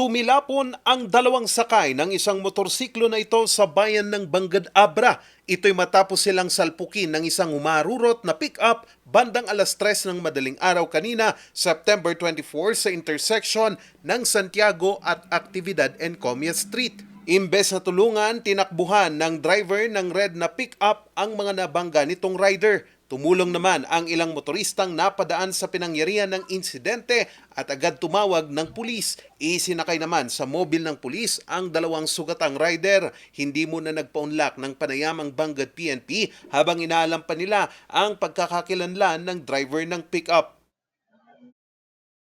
Tumilapon ang dalawang sakay ng isang motorsiklo na ito sa bayan ng Bangad Abra. Ito'y matapos silang salpukin ng isang umarurot na pick-up bandang alas 3 ng madaling araw kanina, September 24 sa intersection ng Santiago at Actividad Encomia Street. Imbes na tulungan, tinakbuhan ng driver ng red na pick-up ang mga nabangga nitong rider. Tumulong naman ang ilang motoristang napadaan sa pinangyarihan ng insidente at agad tumawag ng pulis. Isinakay naman sa mobil ng pulis ang dalawang sugatang rider. Hindi muna nagpaunlak ng panayamang Banggad PNP habang inaalam pa nila ang pagkakakilanlan ng driver ng pickup.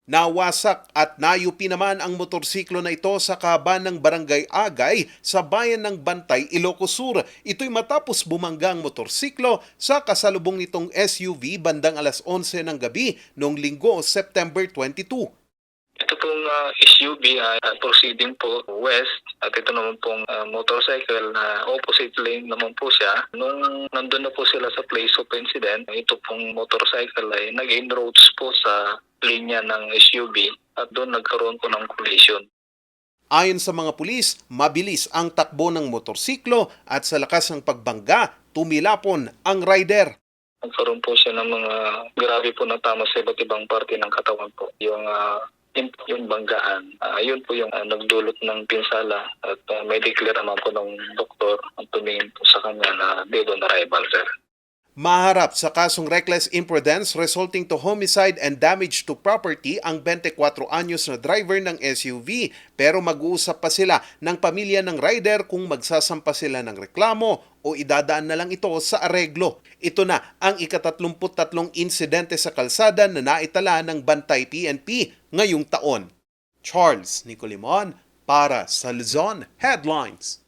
Nawasak at nayupi naman ang motorsiklo na ito sa kaban ng Barangay Agay sa bayan ng Bantay, Ilocos Sur. Ito'y matapos bumangga ang motorsiklo sa kasalubong nitong SUV bandang alas 11 ng gabi noong linggo, September 22. Ito pong ah, SUV ay ah, proceeding po west at ito naman pong ah, motorcycle na opposite lane naman po siya. Nung nandun na po sila sa place of incident, ito pong motorcycle ay nag-inroads po sa linya ng SUV at doon nagkaroon po ng collision. Ayon sa mga pulis, mabilis ang takbo ng motorsiklo at sa lakas ng pagbangga, tumilapon ang rider. Nagkaroon po siya ng mga grabe po na tama sa iba't ibang parte ng katawan po. Yung ah, yung, yung banggaan, Ah, yun po yung ah, nagdulot ng pinsala at uh, may declare naman po ng doktor ang tumingin po sa kanya na dead on arrival, sir. Maharap sa kasong reckless imprudence resulting to homicide and damage to property ang 24 anyos na driver ng SUV pero mag-uusap pa sila ng pamilya ng rider kung magsasampa sila ng reklamo o idadaan na lang ito sa areglo. Ito na ang ikatatlumput-tatlong insidente sa kalsada na naitala ng Bantay PNP ngayong taon. Charles Nicolimon para sa Luzon Headlines.